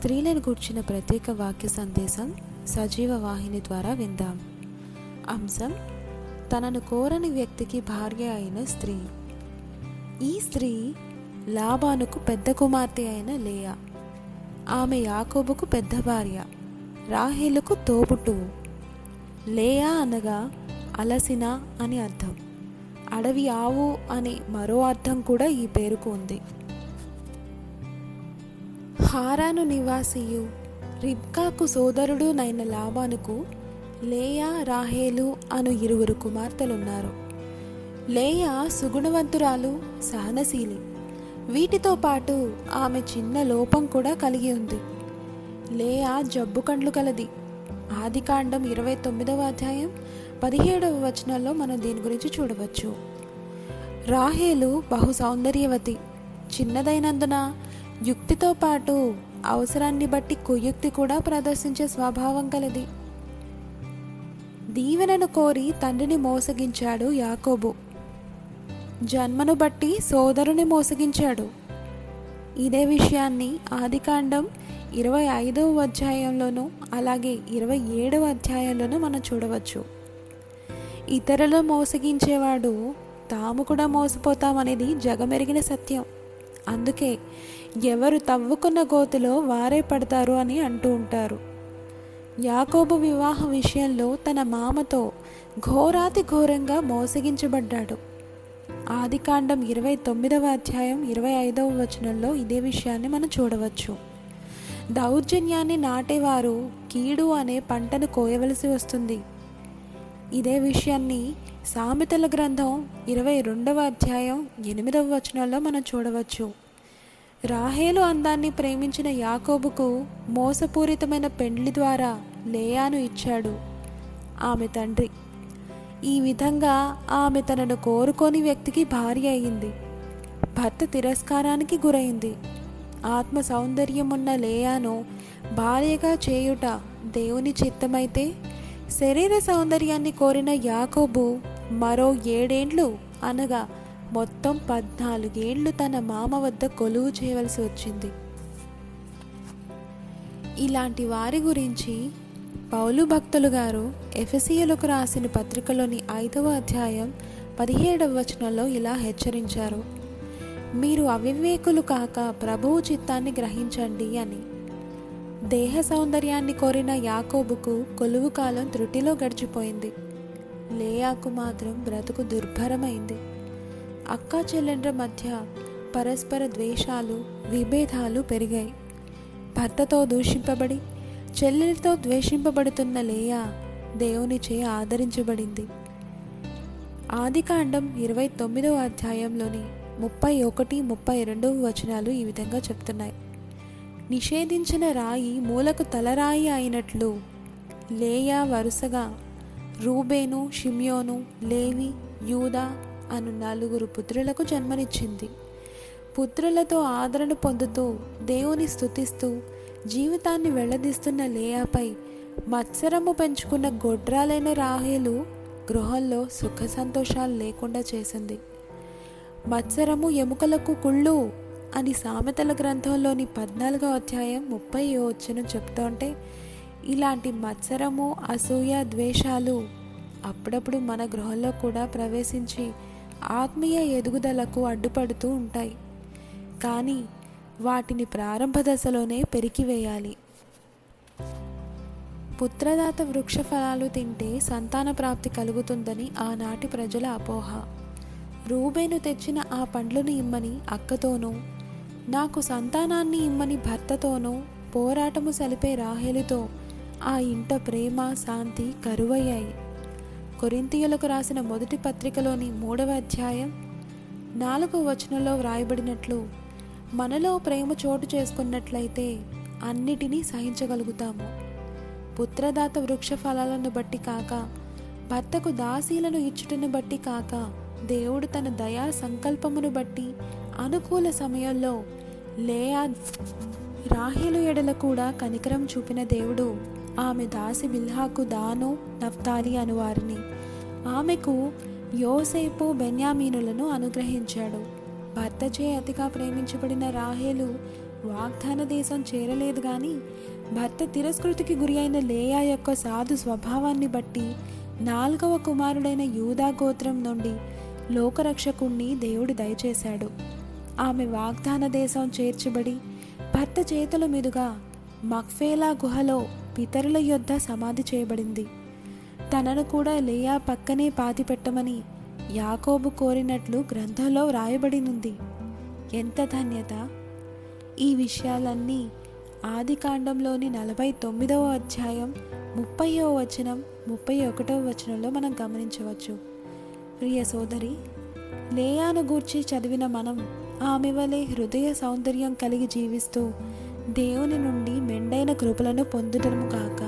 స్త్రీలను గూర్చిన ప్రత్యేక వాక్య సందేశం సజీవ వాహిని ద్వారా విందాం. అంశం తనను కోరని వ్యక్తికి భార్య అయిన స్త్రీ. ఈ స్త్రీ లాభానుకు పెద్ద కుమార్తె అయిన లేయా. ఆమె యాకోబుకు పెద్ద భార్య రాహేలుకు తోబుట్టువు లేయా అనగా అలసిన అని అర్థం. అడవి ఆవు అని మరో అర్థం కూడా ఈ పేరుకు ఉంది. హారాను నివాసియు. రిబ్కాకు సోదరుడు నైన లాబానుకు లేయా రాహేలు అను ఇరువురు కుమార్తెలున్నారు. లేయా సుగుణవంతురాలు సహనశీలి. వీటితో పాటు ఆమె చిన్న లోపం కూడా కలిగి ఉంది. లేయా జబ్బు కండ్లు కలది. ఆదికాండం ఇరవై తొమ్మిదవ అధ్యాయం పదిహేడవ వచనాల్లో మనం దీని గురించి చూడవచ్చు. రాహేలు బహు సౌందర్యవతి. చిన్నదైనందున యుక్తితో పాటు అవసరాన్ని బట్టి కుయుక్తి కూడా ప్రదర్శించే స్వభావం కలది. దీవెనను కోరి తండ్రిని మోసగించాడు యాకోబు. జన్మను బట్టి సోదరుని మోసగించాడు. ఇదే విషయాన్ని ఆదికాండం ఇరవై ఐదవ అధ్యాయంలోనూ అలాగే ఇరవై ఏడవ అధ్యాయంలోనూ మనం చూడవచ్చు. ఇతరులు మోసగించేవాడు తాము కూడా మోసపోతామనేది జగమెరిగిన సత్యం. అందుకే ఎవరు తవ్వుకున్న గోతిలో వారే పడతారు అని అంటూ ఉంటారు. యాకోబు వివాహ విషయంలో తన మామతో ఘోరాతి ఘోరంగా మోసగించబడ్డాడు. ఆదికాండం ఇరవై తొమ్మిదవ అధ్యాయం ఇరవై ఐదవ వచనంలో ఇదే విషయాన్ని మనం చూడవచ్చు. దౌర్జన్యాన్ని నాటేవారు కీడు అనే పంటను కోయవలసి వస్తుంది. ఇదే విషయాన్ని సామెతల గ్రంథం ఇరవై రెండవ అధ్యాయం ఎనిమిదవ వచనంలో మనం చూడవచ్చు. రాహేలు అందాన్ని ప్రేమించిన యాకోబుకు మోసపూరితమైన పెండ్లి ద్వారా లేయాను ఇచ్చాడు. ఆమె తండ్రి ఈ విధంగా ఆమె తనను కోరుకోని వ్యక్తికి భార్య అయింది. భర్త తిరస్కారానికి గురైంది. ఆత్మ సౌందర్యమున్న లేయాను భార్యగా చేయుట దేవుని చిత్తమైతే శరీర సౌందర్యాన్ని కోరిన యాకోబు మరో ఏడేండ్లు అనగా మొత్తం పద్నాలుగేండ్లు తన మామ వద్ద కొలువు చేయవలసి వచ్చింది. ఇలాంటి వారి గురించి పౌలు భక్తులు గారు ఎఫెసియలకు రాసిన పత్రికలోని ఐదవ అధ్యాయం పదిహేడవ వచనంలో ఇలా హెచ్చరించారు. మీరు అవివేకులు కాక ప్రభువు చిత్తాన్ని గ్రహించండి అని. దేహ సౌందర్యాన్ని కోరిన యాకోబుకు కొలువు కాలం త్రుటిలో గడిచిపోయింది. లేయాకు మాత్రం బ్రతుకు దుర్భరమైంది. అక్కా చెల్లెండ్ర మధ్య పరస్పర ద్వేషాలు విభేదాలు పెరిగాయి. భర్తతో దూషింపబడి చెల్లెలతో ద్వేషింపబడుతున్న లేయా దేవునిచే ఆదరించబడింది. ఆదికాండం ఇరవై తొమ్మిదవ అధ్యాయంలోని ముప్పై ఒకటి ముప్పై రెండవ వచనాలు ఈ విధంగా చెప్తున్నాయి. నిషేధించిన రాయి మూలకు తలరాయి అయినట్లు. లేయా వరుసగా రూబేను షిమ్యోను లేవి యూదా అను నలుగురు పుత్రులకు జన్మనిచ్చింది. పుత్రులతో ఆదరణ పొందుతూ దేవుని స్థుతిస్తూ జీవితాన్ని వెళ్ళదీస్తున్న లేయాపై మత్సరము పెంచుకున్న గొడ్రాలైన రాహేలు గృహంలో సుఖ సంతోషాలు లేకుండా చేసింది. మత్సరము ఎముకలకు కుళ్ళు అని సామెతల గ్రంథంలోని పద్నాలుగో అధ్యాయం ముప్పై వచ్చను చెప్తుంటే ఇలాంటి మత్సరము అసూయ ద్వేషాలు అప్పుడప్పుడు మన గృహంలో కూడా ప్రవేశించి ఆత్మీయ ఎదుగుదలకు అడ్డుపడుతూ ఉంటాయి. కానీ వాటిని ప్రారంభ దశలోనే పెరికివేయాలి. పుత్రదాత వృక్ష ఫలాలు తింటే సంతాన ప్రాప్తి కలుగుతుందని ఆనాటి ప్రజల అపోహ. రూబేను తెచ్చిన ఆ పండ్లను ఇమ్మని అక్కతోనూ నాకు సంతానాన్ని ఇమ్మని భర్తతోనూ పోరాటము సలిపే రాహేలుతో ఆ ఇంట ప్రేమ శాంతి కరువయ్యాయి. కొరింతియులకు రాసిన మొదటి పత్రికలోని మూడవ అధ్యాయం నాలుగవ వచనంలో వ్రాయబడినట్లు మనలో ప్రేమ చోటు చేసుకున్నట్లయితే అన్నిటినీ సహించగలుగుతాము. పుత్రదాత వృక్ష ఫలాలను బట్టి కాక భర్తకు దాసీలను ఇచ్చుటను బట్టి కాక దేవుడు తన దయా సంకల్పమును బట్టి అనుకూల సమయంలో లేయా రాహేలు ఎడల కూడా కనికరం చూపిన దేవుడు ఆమె దాసి బిల్హాకు దాను నఫ్తాలి అను వారిని. ఆమెకు యోసేపు బెన్యామీనులను అనుగ్రహించాడు. భర్త చే అతిగా ప్రేమించబడిన రాహేలు వాగ్దాన దేశం చేరలేదు కానీ భర్త తిరస్కృతికి గురి అయిన లేయా యొక్క సాధు స్వభావాన్ని బట్టి నాలుగవ కుమారుడైన యూదా గోత్రం నుండి లోకరక్షకుణ్ణి దేవుడు దయచేశాడు. ఆమె వాగ్దాన దేశం చేర్చబడి భర్త చేతుల మీదుగా మక్ఫేలా గుహలో పితరుల యొద్ద సమాధి చేయబడింది. తనను కూడా లేయా పక్కనే పాతిపెట్టమని యాకోబు కోరినట్లు గ్రంథంలో వ్రాయబడినుంది ఎంత ధన్యత! ఈ విషయాలన్నీ ఆది కాండంలోని నలభై తొమ్మిదవ అధ్యాయం ముప్పైవ వచనం ముప్పై ఒకటవ వచనంలో మనం గమనించవచ్చు. ప్రియ సోదరి లేయాను గూర్చి చదివిన మనం ఆమె వలె హృదయ సౌందర్యం కలిగి జీవిస్తూ దేవుని నుండి మెండైన కృపలను పొందుటము కాక